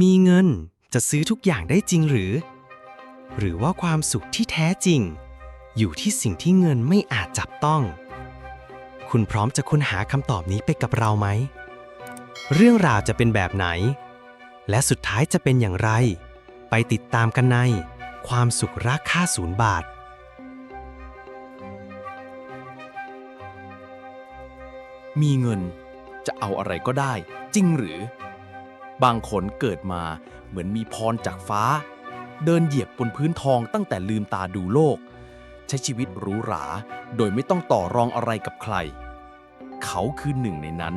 มีเงินจะซื้อทุกอย่างได้จริงหรือ หรือว่าความสุขที่แท้จริง อยู่ที่สิ่งที่เงินไม่อาจจับต้อง คุณพร้อมจะค้นหาคำตอบนี้ไปกับเราไหม เรื่องราวจะเป็นแบบไหน และสุดท้ายจะเป็นอย่างไร ไปติดตามกันใน ความสุขรักค่าศูนย์บาท มีเงินจะเอาอะไรก็ได้จริงหรือ บางคนเกิดมาเหมือนมีพรจากฟ้า เดินเหยียบบนพื้นทองตั้งแต่ลืมตาดูโลก ใช้ชีวิตหรูหรา โดยไม่ต้องต่อรองอะไรกับใคร เขาคือหนึ่งในนั้น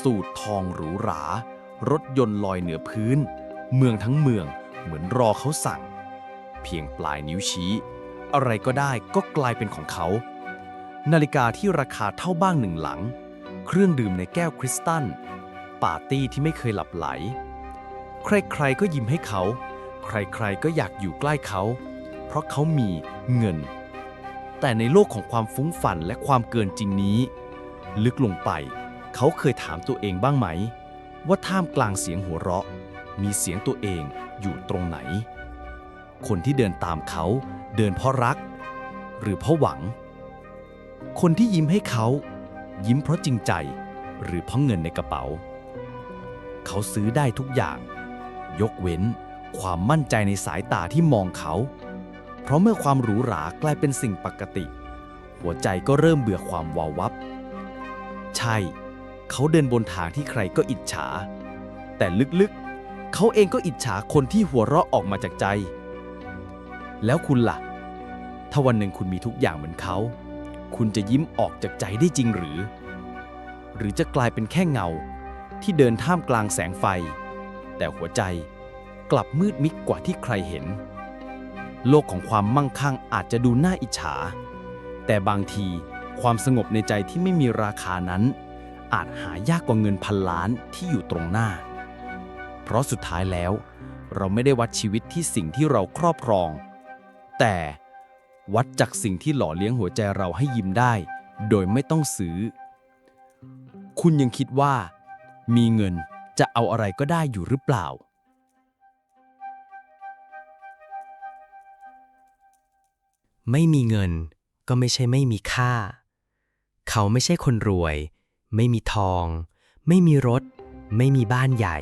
สูตรทองหรูหรา รถยนต์ลอยเหนือพื้น เมืองทั้งเมืองเหมือนรอเขาสั่ง เพียงปลายนิ้วชี้ อะไรก็ได้ก็กลายเป็นของเขา นาฬิกาที่ราคาเท่าบ้างหนึ่งหลัง เครื่องดื่มในแก้วคริสตัล ปาร์ตี้ที่ไม่เคยหลับไหล ใครๆก็ยิ้มให้เขา ใครๆก็อยากอยู่ใกล้เขา เพราะเขามีเงิน แต่ในโลกของความฟุ้งฝันและความเกินจริงนี้ ลึกลงไป เขาเคยถามตัวเองบ้างไหม ว่าท่ามกลางเสียงหัวเราะ มีเสียงตัวเองอยู่ตรงไหน คนที่เดินตามเขาเดินเพราะรัก หรือเพราะหวัง คนที่ยิ้มให้เขา ยิ้มเพราะจริงใจ หรือเพราะเงินในกระเป๋า เขาซื้อได้ทุกอย่าง ยกเว้นความมั่นใจในสายตาที่มองเขา เพราะเมื่อความหรูหรากลายเป็นสิ่งปกติ หัวใจก็เริ่มเบื่อความวาววับ ใช่ เขาเดินบนทางที่ใครก็อิจฉา แต่ลึกๆ เขาเองก็อิจฉาคนที่หัวเราะออกมาจากใจ แล้วคุณล่ะ ถ้าวันหนึ่งคุณมีทุกอย่างเหมือนเขา คุณจะยิ้มออกจากใจได้จริงหรือ หรือจะกลายเป็นแค่เงา ที่เดินท่ามกลางแสงไฟ แต่หัวใจกลับมืดมิดกว่าที่ใครเห็น โลกของความมั่งคั่งอาจจะดูน่าอิจฉา แต่บางทีความสงบในใจที่ไม่มีราคานั้น อาจหายากกว่าเงินพันล้านที่อยู่ตรงหน้า เพราะสุดท้ายแล้ว เราไม่ได้วัดชีวิตที่สิ่งที่เราครอบครอง แต่วัดจากสิ่งที่หล่อเลี้ยงหัวใจเราให้ยิ้มได้ โดยไม่ต้องซื้อ คุณยังคิดว่า มีเงินจะเอาอะไรก็ได้อยู่หรือเปล่า ไม่มีเงินก็ไม่ใช่ไม่มีค่า เขาไม่ใช่คนรวย ไม่มีทอง ไม่มีรถ ไม่มีบ้านใหญ่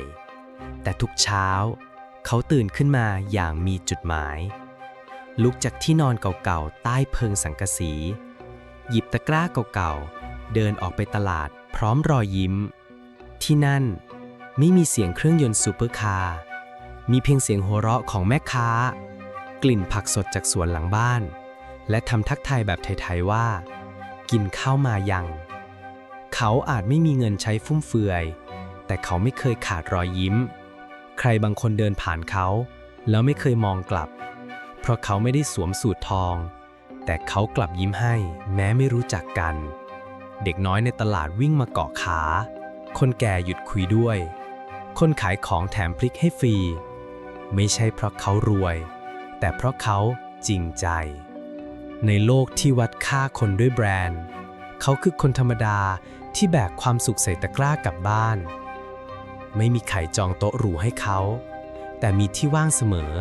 แต่ทุกเช้า เขาตื่นขึ้นมาอย่างมีจุดหมาย ลุกจากที่นอนเก่าๆ ใต้เพิงสังกะสี หยิบตะกร้าเก่าๆ เดินออกไปตลาดพร้อมรอยยิ้ม ที่นั่น ไม่มีเสียงเครื่องยนต์ซูเปอร์คาร์ มีเพียงเสียงหัวเราะของแม่ค้า กลิ่นผักสดจากสวนหลังบ้าน และทำทักทายแบบไทยๆว่า กินข้าวมายัง เขาอาจไม่มีเงินใช้ฟุ่มเฟือย แต่เขาไม่เคยขาดรอยยิ้ม ใครบางคนเดินผ่านเขา แล้วไม่เคยมองกลับ เพราะเขาไม่ได้สวมสูททอง แต่เขากลับยิ้มให้ แม้ไม่รู้จักกัน เด็กน้อยในตลาดวิ่งมาเกาะขา คนแก่หยุดคุยด้วย คนขายของแถมพริกให้ฟรี ไม่ใช่เพราะเขารวย แต่เพราะเขาจริงใจ ในโลกที่วัดค่าคนด้วยแบรนด์ เขาคือคนธรรมดาที่แบกความสุขใส่ตะกร้ากลับบ้าน ไม่มีใครจองโต๊ะหรูให้เขา แต่มีที่ว่างเสมอ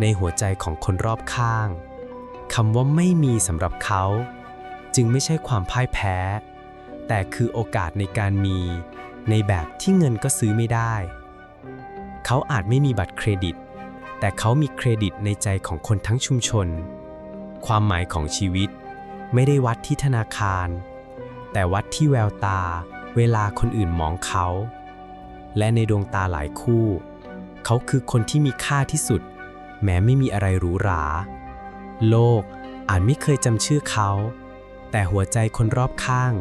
ในหัวใจของคนรอบข้างคำว่าไม่มีสำหรับเขา จึงไม่ใช่ความพ่ายแพ้ แต่คือโอกาสในการมี ในแบบที่เงินก็ซื้อไม่ได้ เขาอาจไม่มีบัตรเครดิต แต่เขามีเครดิตในใจของคนทั้งชุมชน ความหมายของชีวิต ไม่ได้วัดที่ธนาคาร แต่วัดที่แววตา เวลาคนอื่นมองเขา และในดวงตาหลายคู่ เขาคือคนที่มีค่าที่สุด แม้ไม่มีอะไรหรูหรา โลกอาจไม่เคยจำชื่อเขา แต่หัวใจคนรอบข้าง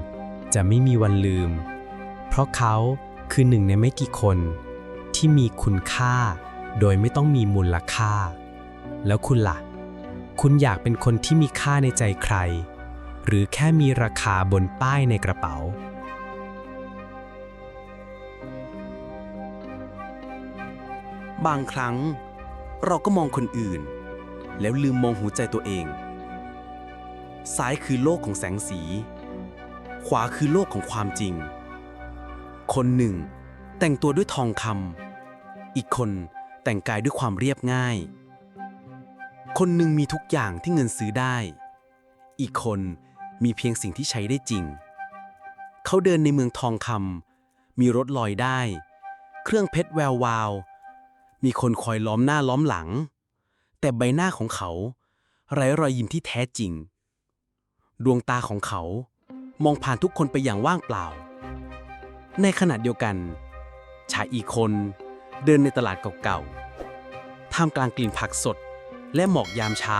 จะไม่มีวันลืม เพราะเขาคือหนึ่งในไม่กี่คนที่มีคุณค่า โดยไม่ต้องมีมูลค่า แล้วคุณล่ะ คุณอยากเป็นคนที่มีค่าในใจใคร หรือแค่มีราคาบนป้ายในกระเป๋า บางครั้ง เราก็มองคนอื่น แล้วลืมมองหัวใจตัวเอง ซ้ายคือโลกของแสงสี ขวาคือโลกของความจริง คนหนึ่ง แต่งตัวด้วยทองคำอีกคนแต่งกายด้วยความเรียบง่าย คนหนึ่งมีทุกอย่างที่เงินซื้อได้ อีกคนมีเพียงสิ่งที่ใช้ได้จริง เขาเดินในเมืองทองคำมีรถลอยได้ เครื่องเพชรแวววาว มีคนคอยล้อมหน้าล้อมหลัง แต่ใบหน้าของเขา ไร้รอยยิ้มที่แท้จริง ดวงตาของเขามองผ่านทุกคนไปอย่างว่างเปล่า ในขณะเดียวกัน ชายอีกคนเดินในตลาดเก่าๆ ท่ามกลางกลิ่นผักสดและหมอกยามเช้า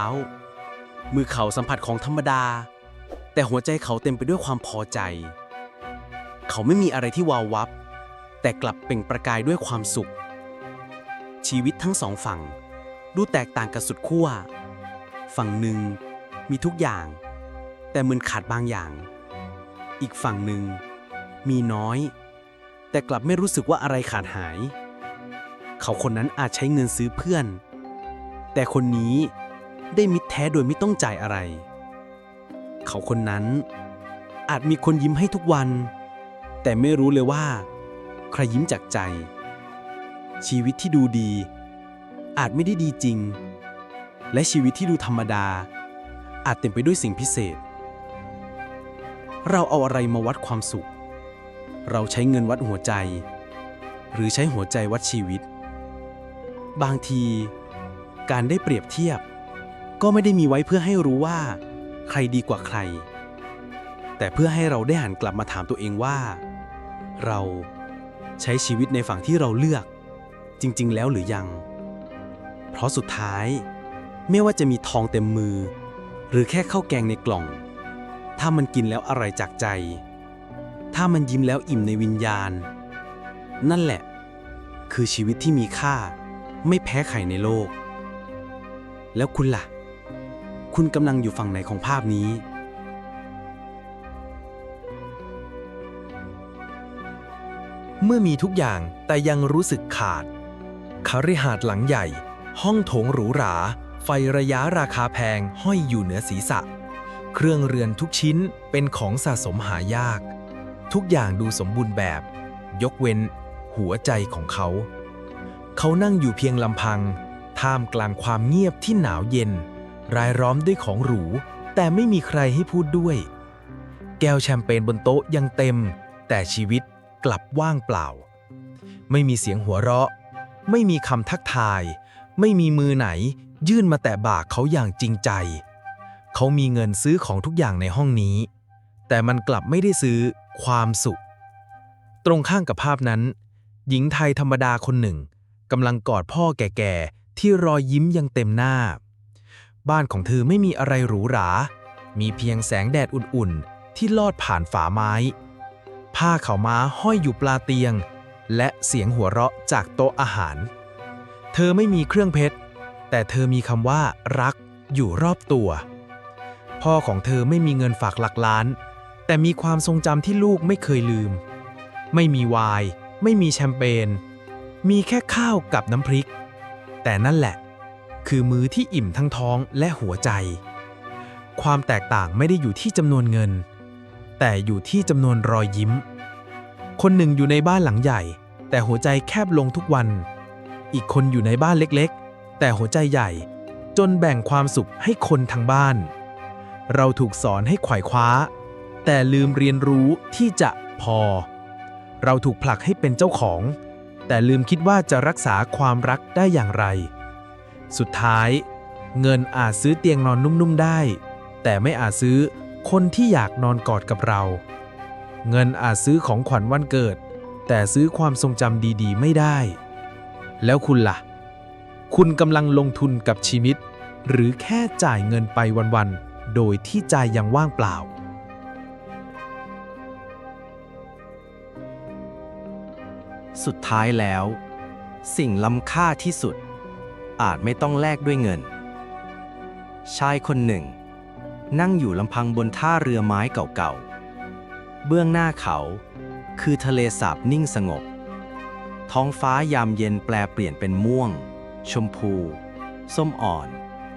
มือเขาสัมผัสของธรรมดา แต่หัวใจเขาเต็มไปด้วยความพอใจ เขาไม่มีอะไรที่วาววับ แต่กลับเปล่งประกายด้วยความสุข ชีวิตทั้งสองฝั่งดูแตกต่างกันสุดขั้ว ฝั่งหนึ่งมีทุกอย่าง แต่มันขาดบางอย่าง อีกฝั่งหนึ่งมีน้อย แต่กลับไม่รู้สึกว่าอะไรขาดหาย เขาคนนั้นอาจใช้เงินซื้อเพื่อน แต่คนนี้ได้มิตรแท้โดยไม่ต้องจ่ายอะไร เขาคนนั้นอาจมีคนยิ้มให้ทุกวัน แต่ไม่รู้เลยว่า ใครยิ้มจากใจ ชีวิตที่ดูดี อาจไม่ได้ดีจริง และชีวิตที่ดูธรรมดา อาจเต็มไปด้วยสิ่งพิเศษ เราเอาอะไรมาวัดความสุข เราใช้เงินวัดหัวใจ หรือใช้หัวใจวัดชีวิต บางที การได้เปรียบเทียบ ก็ไม่ได้มีไว้เพื่อให้รู้ว่า ใครดีกว่าใคร แต่เพื่อให้เราได้หันกลับมาถามตัวเองว่า เราใช้ชีวิตในฝั่งที่เราเลือก จริง ๆ แล้วหรือยัง เพราะสุดท้าย ไม่ว่าจะมีทองเต็มมือ หรือแค่ข้าวแกงในกล่อง ถ้ามันกินแล้วอร่อยจากใจ ถ้ามันยิ้มแล้วอิ่มในวิญญาณ นั่นแหละ คือชีวิตที่มีค่า ไม่แพ้ใครในโลก แล้วคุณล่ะ คุณกำลังอยู่ฝั่งไหนของภาพนี้เมื่อมีทุกอย่างแต่ยังรู้สึกขาดคฤหาสน์หลังใหญ่ ห้องโถงหรูหรา ไฟระยะราคาแพงห้อยอยู่เหนือศีรษะ เครื่องเรือนทุกชิ้นเป็นของสะสมหายาก ทุกอย่างดูสมบูรณ์แบบ ยกเว้น หัวใจของเขา เขานั่งอยู่เพียงลำพัง ท่ามกลางความเงียบที่หนาวเย็น รายล้อมด้วยของหรู แต่ไม่มีใครให้พูดด้วย แก้วแชมเปญบนโต๊ะยังเต็ม แต่ชีวิตกลับว่างเปล่า ไม่มีเสียงหัวเราะ ไม่มีคำทักทาย ไม่มีมือไหน ยื่นมาแตะบ่าเขาอย่างจริงใจ เขามีเงินซื้อของทุกอย่างในห้องนี้ แต่มันกลับไม่ได้ซื้อ ความสุข ตรงข้างกับภาพนั้น หญิงไทยธรรมดาคนหนึ่งกำลังกอดพ่อแก่ๆ ที่รอยยิ้มยังเต็มหน้า บ้านของเธอไม่มีอะไรหรูหรา มีเพียงแสงแดดอุ่นๆ ที่ลอดผ่านฝาไม้ ผ้าขาวม้าห้อยอยู่ปลาเตียง และเสียงหัวเราะจากโต๊ะอาหาร เธอไม่มีเครื่องเพชร แต่เธอมีคำว่ารักอยู่รอบตัว พ่อของเธอไม่มีเงินฝากหลักล้าน แต่มีความทรงจำที่ลูกไม่เคยลืม ไม่มีไวน์ไม่มีแชมเปญ มีแค่ข้าวกับน้ำพริก แต่นั่นแหละ คือมื้อที่อิ่มทั้งท้องและหัวใจ ความแตกต่างไม่ได้อยู่ที่จำนวนเงิน แต่อยู่ที่จำนวนรอยยิ้ม คนหนึ่งอยู่ในบ้านหลังใหญ่ แต่หัวใจแคบลงทุกวัน อีกคนอยู่ในบ้านเล็กๆ แต่หัวใจใหญ่ จนแบ่งความสุขให้คนทั้งบ้าน เราถูกสอนให้ไขว่คว้า แต่ลืมเรียนรู้ที่จะพอ เราถูกผลักให้เป็นเจ้าของ แต่ลืมคิดว่าจะรักษาความรักได้อย่างไร สุดท้าย เงินอาจซื้อเตียงนอนนุ่มๆได้ แต่ไม่อาจซื้อคนที่อยากนอนกอดกับเรา เงินอาจซื้อของขวัญวันเกิด แต่ซื้อความทรงจำดีๆ ไม่ได้ แล้วคุณล่ะ คุณกำลังลงทุนกับชีวิต หรือแค่จ่ายเงินไปวันๆโดยที่ใจยังว่างเปล่า สุดท้ายแล้ว สิ่งล้ำค่าที่สุด อาจไม่ต้องแลกด้วยเงิน ชายคนหนึ่ง นั่งอยู่ลำพังบนท่าเรือไม้เก่าๆ เบื้องหน้าเขา คือทะเลสาบนิ่งสงบ ท้องฟ้ายามเย็นแปลเปลี่ยนเป็นม่วง ชมพู ส้มอ่อน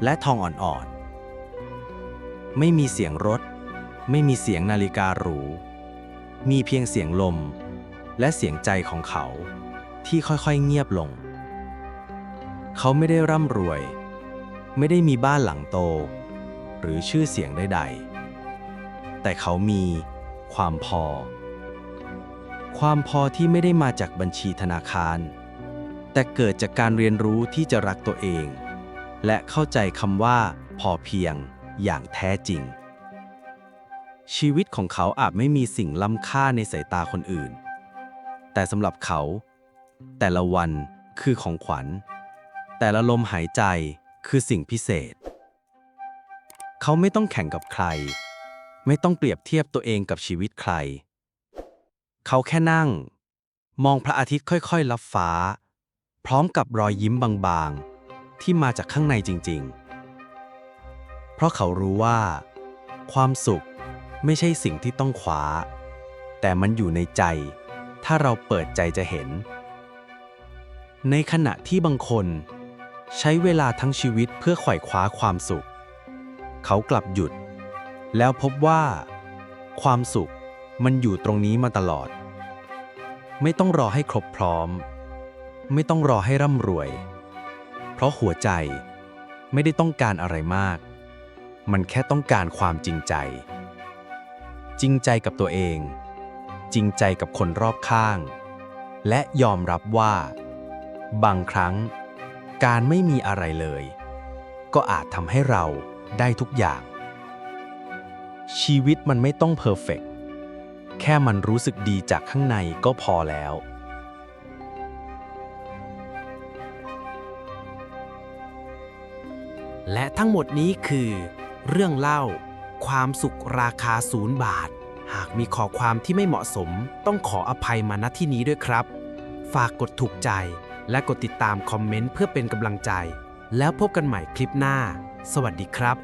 และทองอ่อนๆ ไม่มีเสียงรถ ไม่มีเสียงนาฬิกาหรู มีเพียงเสียงลม และเสียงใจของเขา ที่ค่อยๆเงียบลง เขาไม่ได้ร่ำรวย ไม่ได้มีบ้านหลังโต หรือชื่อเสียงใดๆ แต่เขามีความพอ ความพอที่ไม่ได้มาจากบัญชีธนาคาร แต่เกิดจากการเรียนรู้ที่จะรักตัวเอง และเข้าใจคำว่า พอเพียงอย่างแท้จริงชีวิตของเขาอาจไม่มีสิ่งล้ำค่าในสายตาคนอื่น แต่สำหรับเขา แต่ละวันคือของขวัญ แต่ละลมหายใจคือสิ่งพิเศษ เขาไม่ต้องแข่งกับใคร ไม่ต้องเปรียบเทียบตัวเองกับชีวิตใคร เขาแค่นั่ง มองพระอาทิตย์ค่อยๆลับฟ้า พร้อมกับรอยยิ้มบางๆ ที่มาจากข้างในจริงๆ เพราะเขารู้ว่า ความสุขไม่ใช่สิ่งที่ต้องคว้าแต่มันอยู่ในใจ ถ้าเราเปิดใจจะเห็น ในขณะที่บางคน ใช้เวลาทั้งชีวิตเพื่อไขว่คว้าความสุข เขากลับหยุด แล้วพบว่า ความสุขมันอยู่ตรงนี้มาตลอด ไม่ต้องรอให้ครบพร้อม ไม่ต้องรอให้ร่ำรวย เพราะหัวใจไม่ได้ต้องการอะไรมาก มันแค่ต้องการความจริงใจ จริงใจกับตัวเอง จริงใจกับคนรอบข้าง และยอมรับว่า บางครั้ง การไม่มีอะไรเลย ก็อาจทำให้เราได้ทุกอย่าง ชีวิตมันไม่ต้องเพอร์เฟกแค่มันรู้สึกดีจากข้างในก็พอแล้ว และทั้งหมดนี้คือ เรื่องเล่าความสุขราคาศูนย์บาท หากมีข้อความที่ไม่เหมาะสม ต้องขออภัยมาณที่นี้ด้วยครับ ฝากกดถูกใจและกดติดตามคอมเมนต์เพื่อเป็นกำลังใจ แล้วพบกันใหม่คลิปหน้า สวัสดีครับ